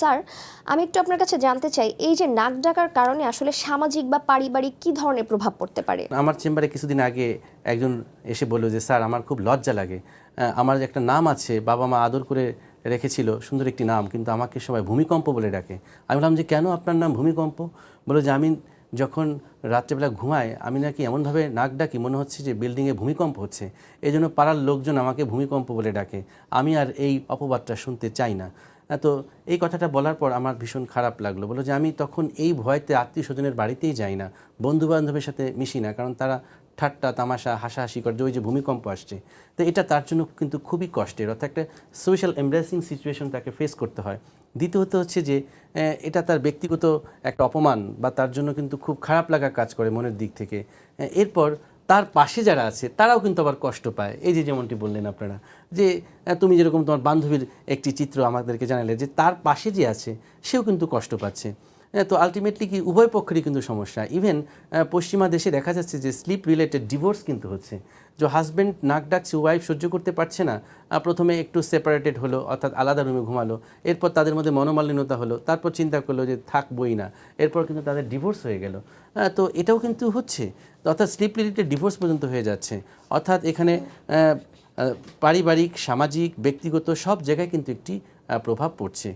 Sir, আমি একটু আপনার কাছে জানতে চাই, এই যে নাক ডাকার কারণে আসলে সামাজিক বা পারিবারিক কি ধরনের প্রভাব পড়তে পারে? আমার চেম্বারে কিছুদিন আগে একজন এসে বলল যে, স্যার, আমার খুব লজ্জা লাগে। আমার যে একটা নাম আছে, বাবা মা আদর করে রেখেছিল, সুন্দর একটি নাম, কিন্তু আমাকে সবাই ভূমিকম্প বলে ডাকে। আমি বললাম যে, কেন আপনার নাম ভূমিকম্প? বলে যে, আমি যখন রাত্রেবেলা ঘুমাই, আমি নাকি এমনভাবে নাক ডাকি, মনে হচ্ছে যে বিল্ডিংয়ে ভূমিকম্প হচ্ছে। এই জন্য পাড়ার লোকজন আমাকে ভূমিকম্প বলে ডাকে। আমি আর এই অপবাদটা শুনতে চাই না। তো এই কথাটা বলার পর আমার ভীষণ খারাপ লাগল। বলো যে আমি তখন এই ভয়তে আত্মীয় স্বজনের বাড়িতেই যাই না বন্ধু বান্ধবের সাথে মিশি না, কারণ তারা ঠাট্টা, তামাশা, হাসাহাসি করে যে ওই যে ভূমিকম্প আসছে। তো এটা তার জন্য কিন্তু খুবই কষ্টের। অর্থাৎ একটা সোশ্যাল এমব্রেসিং সিচুয়েশন তাকে ফেস করতে হয়। দ্বিতীয়ত হচ্ছে যে এটা তার ব্যক্তিগত একটা অপমান বা তার জন্য কিন্তু খুব খারাপ লাগা কাজ করে মনের দিক থেকে। এরপর তার পাশে যারা আছে, তারাও কিন্তু আবার কষ্ট পায়। এই যে যেমনটি বললেন আপনারা, যে তুমি যেরকম তোমার বান্ধবীর একটি চিত্র আমাদেরকে জানালে যে, তার পাশে যে আছে, সেও কিন্তু কষ্ট পাচ্ছে। তো আলটিমেটলি কি উভয় পক্ষেরই কিন্তু সমস্যা। ইভেন পশ্চিমা দেশে দেখা যাচ্ছে যে স্লিপ রিলেটেড ডিভোর্স কিন্তু হচ্ছে। যে হাজব্যান্ড নাক ডাকছে ওয়াইফ সহ্য করতে পারছে না প্রথমে একটু সেপারেটেড হলো, অর্থাৎ আলাদা রুমে ঘুমালো, এরপর তাদের মধ্যে মনোমালিন্যতা হলো, তারপর চিন্তা করল যে থাকবই না, এরপর কিন্তু তাদের ডিভোর্স হয়ে গেল। তো এটাও কিন্তু হচ্ছে। অর্থাৎ স্লিপ রিলেটেড ডিভোর্স পর্যন্ত হয়ে যাচ্ছে। অর্থাৎ এখানে পারিবারিক, সামাজিক, ব্যক্তিগত সব জায়গায় কিন্তু একটি প্রভাব পড়ছে।